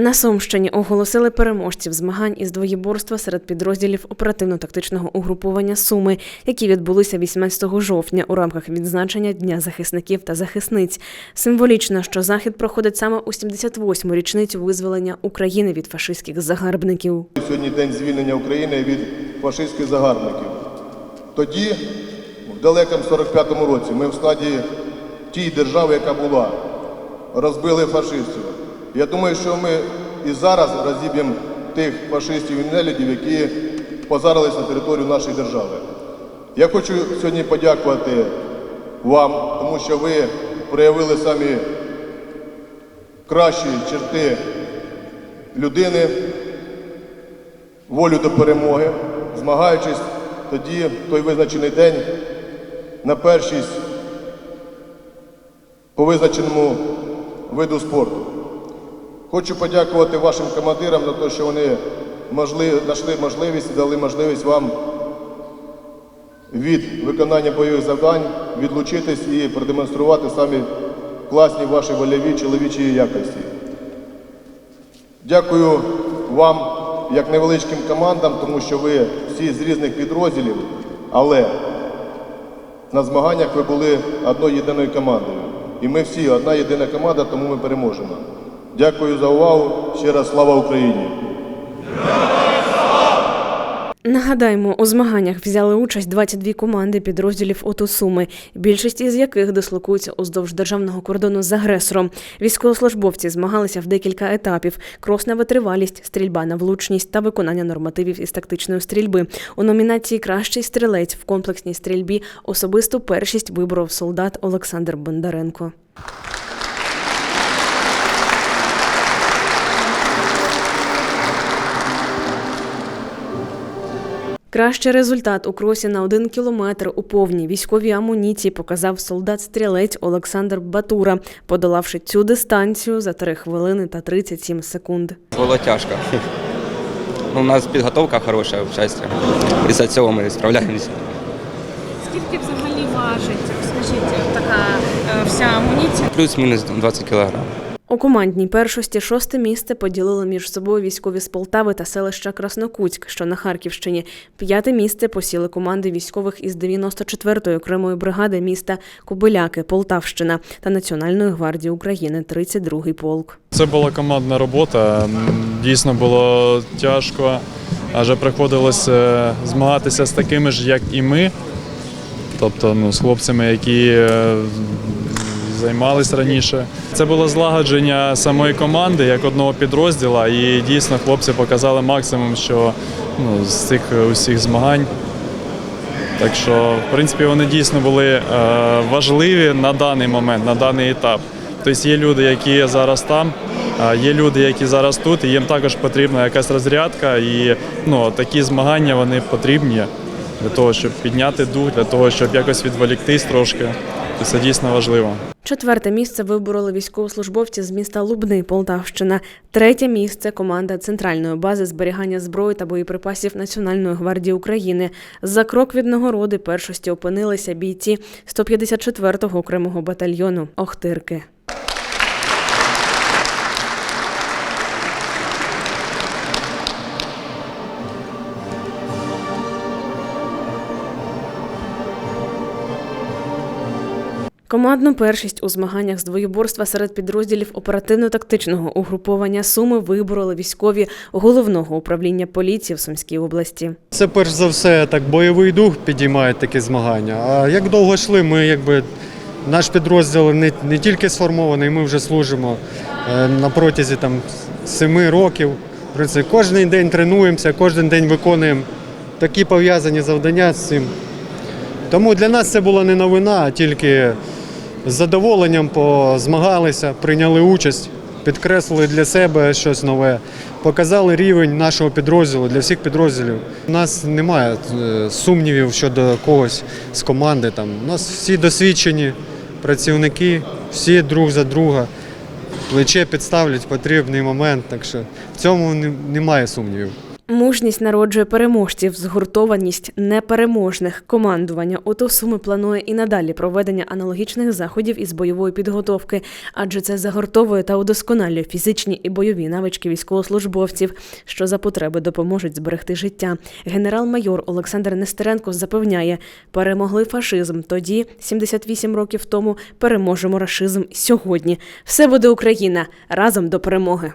На Сумщині оголосили переможців змагань із двоєборства серед підрозділів оперативно-тактичного угруповання Суми, які відбулися 18 жовтня у рамках відзначення Дня захисників та захисниць. Символічно, що захід проходить саме у 78-му річницю визволення України від фашистських загарбників. Сьогодні день звільнення України від фашистських загарбників. Тоді, в далекому 45-му році, ми в складі тієї держави, яка була, розбили фашистів. Я думаю, що ми і зараз розіб'ємо тих фашистів і нелюдів, які позарились на територію нашої держави. Я хочу сьогодні подякувати вам, тому що ви проявили самі кращі черти людини, волю до перемоги, змагаючись тоді, в той визначений день, на першість по визначеному виду спорту. Хочу подякувати вашим командирам за те, що вони знайшли можливість і дали можливість вам від виконання бойових завдань відлучитись і продемонструвати самі класні ваші вольові чоловічі якості. Дякую вам, як невеличким командам, тому що ви всі з різних підрозділів, але на змаганнях ви були одною єдиною командою. І ми всі одна єдина команда, тому ми переможемо. Дякую за увагу. Ще раз слава Україні! Нагадаємо, у змаганнях взяли участь 22 команди підрозділів ОТУ Суми, більшість із яких дислокуються уздовж державного кордону з агресором. Військовослужбовці змагалися в декілька етапів: крос на витривалість, стрільба на влучність та виконання нормативів із тактичної стрільби. У номінації Кращий стрілець в комплексній стрільбі особисту першість виборов солдат Олександр Бондаренко. Кращий результат у кросі на один кілометр у повній військовій амуніції показав солдат-стрілець Олександр Батура, подолавши цю дистанцію за 3 хвилини та 37 секунд. Було тяжко. Ну, у нас підготовка хороша в часті. І за цього ми справляємося. Скільки взагалі важить, скажіть, така е, вся амуніція? Плюс-мінус 20 кілограм. У командній першості шосте місце поділили між собою військові з Полтави та селища Краснокутськ, що на Харківщині. П'яте місце посіли команди військових із 94-ї окремої бригади міста Кобиляки, Полтавщина та Національної гвардії України, 32-й полк. Це була командна робота. Дійсно було тяжко, адже приходилося змагатися з такими ж, як і ми, тобто ну, з хлопцями, які займались раніше. Це було злагодження самої команди як одного підрозділа, і дійсно хлопці показали максимум, що ну, з цих усіх змагань. Так що, в принципі, вони дійсно були е, важливі на даний момент, на даний етап. Тобто є люди, які зараз там, є люди, які зараз тут, і їм також потрібна якась розрядка. І ну, такі змагання вони потрібні для того, щоб підняти дух, для того, щоб якось відволіктись трошки. Тобто Це дійсно важливо. Четверте місце вибороли військовослужбовці з міста Лубни, Полтавщина. Третє місце команда центральної бази зберігання зброї та боєприпасів Національної гвардії України. За крок від нагороди першості опинилися бійці 154-го окремого батальйону Охтирки. Командну першість у змаганнях з двоєборства серед підрозділів оперативно-тактичного угруповання Суми вибороли військові головного управління поліції в Сумській області. Це перш за все так бойовий дух підіймає такі змагання. А як довго йшли, ми якби наш підрозділ не, не тільки сформований, ми вже служимо е, на протязі там семи років. Кожен день тренуємося, кожен день виконуємо такі пов'язані завдання з цим. Тому для нас це була не новина, а тільки з задоволенням позмагалися, прийняли участь, підкреслили для себе щось нове, показали рівень нашого підрозділу для всіх підрозділів. У нас немає е, сумнівів щодо когось з команди. Там. У нас всі досвідчені працівники, всі друг за друга. Плече підставлять потрібний момент, так що в цьому немає сумнівів. Мужність народжує переможців, згуртованість непереможних. Командування ОТО Суми планує і надалі проведення аналогічних заходів із бойової підготовки, адже це загортовує та удосконалює фізичні і бойові навички військовослужбовців, що за потреби допоможуть зберегти життя. Генерал-майор Олександр Нестеренко запевняє, перемогли фашизм тоді, 78 років тому, переможемо рашизм сьогодні. Все буде Україна разом до перемоги.